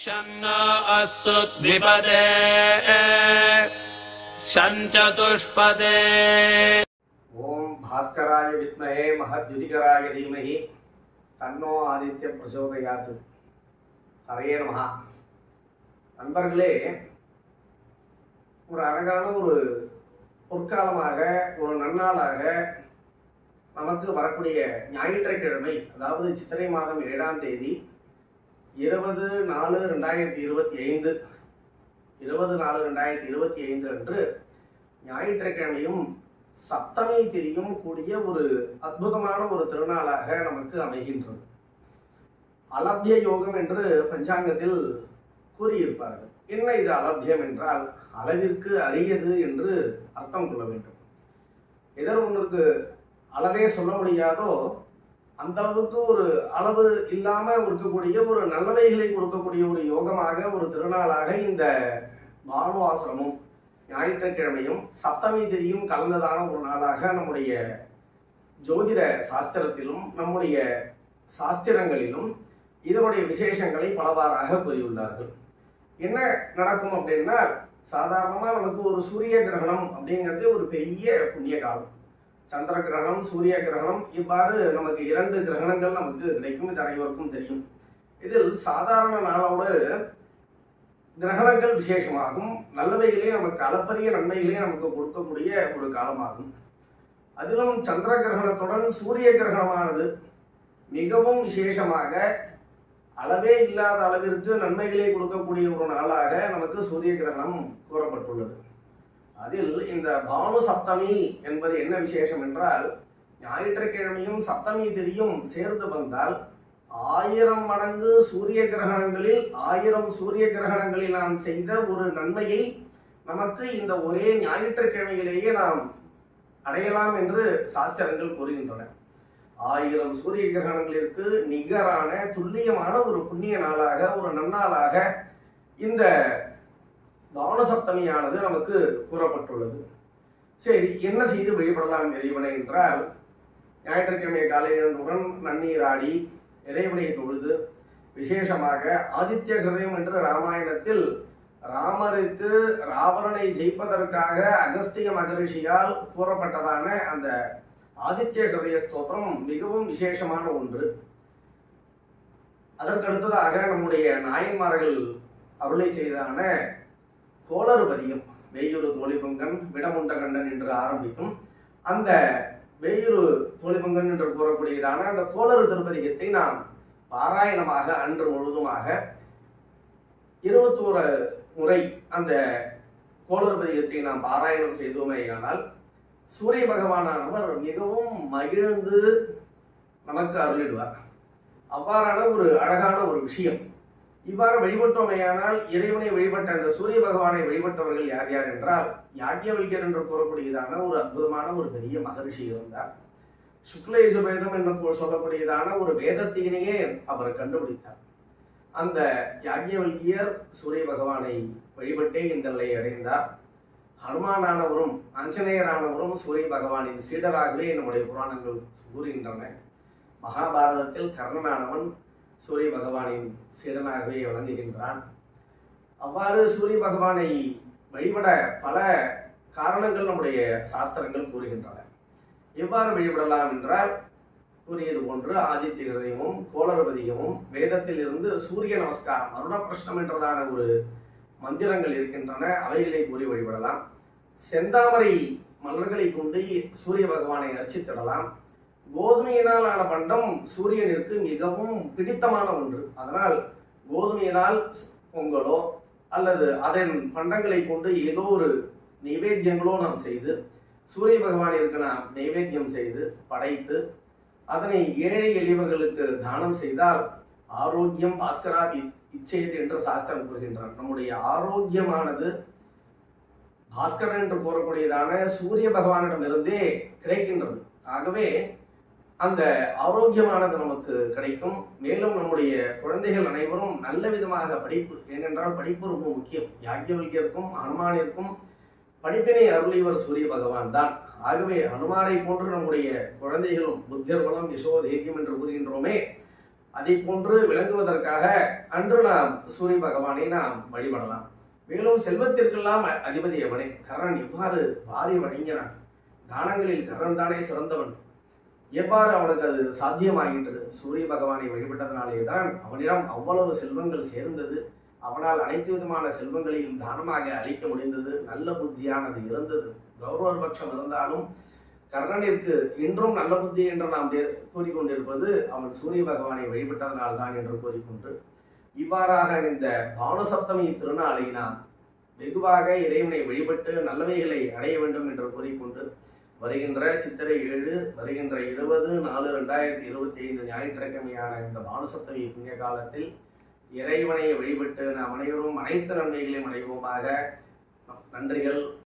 शन्नो अस्तु द्विपदे सञ्चतुष्पदे ஓம் பாஸ்கராய வித்மஹே மகத்யுதிகராய தீமஹி தன்னோ ஆதித்ய பிரசோதயாத் ஹரே நமஹா நண்பர்களே ஒரு அழகான ஒரு பொற்காலமாக ஒரு நன்னாளாக நமக்கு வரக்கூடிய ஞாயிற்றுக்கிழமை அதாவது சித்திரை மாதம் ஏழாம் தேதி இருபது நாலு ரெண்டாயிரத்தி இருபத்தி ஐந்து. இருபது நாலு ரெண்டாயிரத்தி இருபத்தி ஐந்து அன்று ஞாயிற்றுக்கிழமையும் சப்தமி திரியும் கூடிய ஒரு அற்புதமான ஒரு திருநாளாக நமக்கு அமைகின்றது. அலப்ய யோகம் என்று பஞ்சாங்கத்தில் கூறியிருப்பார்கள். என்ன இது அலப்யம் என்றால் அளவிற்கு அரியது என்று அர்த்தம் கொள்ள வேண்டும். எதர் ஒன்றுக்கு அளவே சொல்ல முடியாதோ அந்த அளவுக்கு ஒரு அளவு இல்லாம இருக்கக்கூடிய ஒரு நல்லவைகளை கொடுக்கக்கூடிய ஒரு யோகமாக ஒரு திருநாளாக இந்த பானுவாசிரமும் ஞாயிற்றுக்கிழமையும் சப்தமி திதியும் கலந்ததான ஒரு நாளாக நம்முடைய ஜோதிட சாஸ்திரத்திலும் நம்முடைய சாஸ்திரங்களிலும் இதனுடைய விசேஷங்களை பலவாறாக கூறியுள்ளார்கள். என்ன நடக்கும் அப்படின்னா சாதாரணமாக நமக்கு ஒரு சூரிய கிரகணம் அப்படிங்கிறது ஒரு பெரிய புண்ணிய காலம். சந்திர கிரகணம் சூரிய கிரகணம் இவ்வாறு நமக்கு இரண்டு கிரகணங்கள் நமக்கு கிடைக்கும். இது அனைவருக்கும் தெரியும். இதில் சாதாரண நாளோடு கிரகணங்கள் விசேஷமாகும். நல்லவைகளே நமக்கு அளப்பரிய நன்மைகளே நமக்கு கொடுக்கக்கூடிய ஒரு காலமாகும். அதிலும் சந்திர கிரகணத்துடன் சூரிய கிரகணமானது மிகவும் விசேஷமாக அளவே இல்லாத அளவிற்கு நன்மைகளை கொடுக்கக்கூடிய ஒரு நாளாக நமக்கு சூரிய கிரகணம் கூறப்பட்டுள்ளது. அதில் இந்த பானு சப்தமி என்பது என்ன விசேஷம் என்றால் ஞாயிற்றுக்கிழமையும் சப்தமி திதியும் சேர்ந்து வந்தால் ஆயிரம் மடங்கு சூரிய கிரகணங்களில் ஆயிரம் சூரிய கிரகணங்களில் நாம் செய்த ஒரு நன்மையை நமக்கு இந்த ஒரே ஞாயிற்றுக்கிழமையிலேயே நாம் அடையலாம் என்று சாஸ்திரங்கள் கூறுகின்றன. ஆயிரம் சூரிய கிரகணங்களிற்கு நிகரான துல்லியமான ஒரு புண்ணிய நாளாக ஒரு நன்னாளாக இந்த தானசப்தமியானது நமக்கு கூறப்பட்டுள்ளது. சரி என்ன செய்து வழிபடலாம் இறைவனை என்றால் ஞாயிற்றுக்கிழமை காலை எழுந்தவுடன் நன்னீராடி இறைவனையை தொழுது விசேஷமாக ஆதித்ய ஹிரதயம் என்று ராமாயணத்தில் ராமருக்கு ராவணனை ஜெயிப்பதற்காக அகஸ்திய மகரிஷியால் கூறப்பட்டதான அந்த ஆதித்ய ஹிரதய ஸ்தோத்திரம் மிகவும் விசேஷமான ஒன்று. அதற்கடுத்ததாக நம்முடைய நாயன்மார்கள் அருளை செய்தான கோளறு பதியம் வெய்யூரு தோழிபங்கன் விடமுண்டகண்டன் என்று ஆரம்பிக்கும். அந்த வெய்யூரு தோழிபங்கன் என்று கூறக்கூடியதான அந்த கோளறு திருப்பதிகத்தை நாம் பாராயணமாக அன்று முழுதுமாக இருபத்தோரு முறை அந்த கோளறு பதிகத்தை நாம் பாராயணம் செய்தோமேயானால் சூரிய பகவானானவர் மிகவும் மகிழ்ந்து நமக்கு அருளிடுவார். அவ்வாறான ஒரு அழகான ஒரு விஷயம் இவ்வாறு வழிபட்டோமையானால் இறைவனை வழிபட்ட அந்த சூரிய பகவானை வழிபட்டவர்கள் யார் யார் என்றால் யாக்கியவல்யர் என்று கூறக்கூடியதான ஒரு அற்புதமான ஒரு பெரிய மகரிஷி இருந்தார். சுக்லேசுபேதம் என்று சொல்லக்கூடியதான ஒரு வேதத்தினையே அவர் கண்டுபிடித்தார். அந்த யாக்கியவல்கியர் சூரிய பகவானை வழிபட்டே இந்த நிலையை அடைந்தார். ஹனுமானானவரும் ஆஞ்சநேயரானவரும் சூரிய பகவானின் சீடராகவே நம்முடைய புராணங்கள் கூறுகின்றன. மகாபாரதத்தில் கர்ணனானவன் சூரிய பகவானின் சீடனாகவே வழங்குகின்றான் அவ்வாறு சூரிய பகவானை வழிபட பல காரணங்கள் நம்முடைய சாஸ்திரங்கள் கூறுகின்றன. எவ்வாறு வழிபடலாம் என்றால் கூறியது போன்று ஆதித்ய ஹிருதயமும் கோளரபதியமும் வேதத்தில் இருந்து சூரிய நமஸ்காரம் அருணப்பிரஷ்னம் என்றதான ஒரு மந்திரங்கள் இருக்கின்றன. அவைகளை கூறி வழிபடலாம். செந்தாமரை மலர்களை கொண்டு சூரிய பகவானை அர்ச்சித்திடலாம். கோதுமையினால் ஆன பண்டம் சூரியனிற்கு மிகவும் பிடித்தமான ஒன்று. அதனால் கோதுமையினால் பொங்கலோ அல்லது அதன் பண்டங்களை கொண்டு ஏதோ ஒரு நைவேத்தியங்களோ நாம் செய்து சூரிய பகவானிற்கு நாம் நைவேத்தியம் செய்து படைத்து அதனை ஏழை எளியவர்களுக்கு தானம் செய்தால் ஆரோக்கியம் பாஸ்கரா இச்செய்து என்று சாஸ்திரம் கூறுகின்றார் நம்முடைய ஆரோக்கியமானது பாஸ்கரன் என்று கூறக்கூடியதான சூரிய பகவானிடமிருந்தே கிடைக்கின்றது. ஆகவே அந்த ஆரோக்கியமானது நமக்கு கிடைக்கும். மேலும் நம்முடைய குழந்தைகள் அனைவரும் நல்ல விதமாக படிப்பு ஏனென்றால் படிப்பு ரொம்ப முக்கியம். யாக்கியவல்கியருக்கும் ஹனுமானிற்கும் படிப்பினை அருளியவர் சூரிய பகவான் தான். ஆகவே அனுமாரை போன்று நம்முடைய குழந்தைகளும் புத்தர் பலம் யசோதேக்கியம் என்று கூறுகின்றோமே அதை போன்று விளங்குவதற்காக அன்று நாம் சூரிய பகவானை நாம் வழிபடலாம். மேலும் செல்வத்திற்கெல்லாம் அதிபதி அவனே கர்ணன் இவ்வாறு வாரி வழங்கினான்? தானங்களில் கர்ணன் தானே சிறந்தவன். எவ்வாறு அவனுக்கு அது சாத்தியமாகின்றது? சூரிய பகவானை வழிபட்டதனாலே தான் அவனிடம் அவ்வளவு செல்வங்கள் சேர்ந்தது. அவனால் அனைத்து விதமான செல்வங்களையும் தானமாக அளிக்க முடிந்தது. நல்ல புத்தியானது இருந்தது கௌரவ பட்சம் இருந்தாலும் கர்ணனிற்கு இன்றும் நல்ல புத்தி என்று நாம் கூறிக்கொண்டிருப்பது அவன் சூரிய பகவானை வழிபட்டதனால் தான் என்று கூறிக்கொண்டு இவ்வாறாக இந்த பானுசப்தமி திருநாளை நாம் வெகுவாக இறைவனை வழிபட்டு நல்லவைகளை அடைய வேண்டும் என்று கூறிக்கொண்டு வருகின்ற சித்திரை ஏழு வருகின்ற இருபது நாலு ரெண்டாயிரத்தி இருபத்தி ஐந்து ஞாயிற்றுக்கிழமையான இந்த பானுசப்தமி புண்ணிய காலத்தில் இறைவனை வழிபட்டு நாம் அனைவரும் அனைத்து நன்மைகளையும் அடைவோமாக. நன்றிகள்.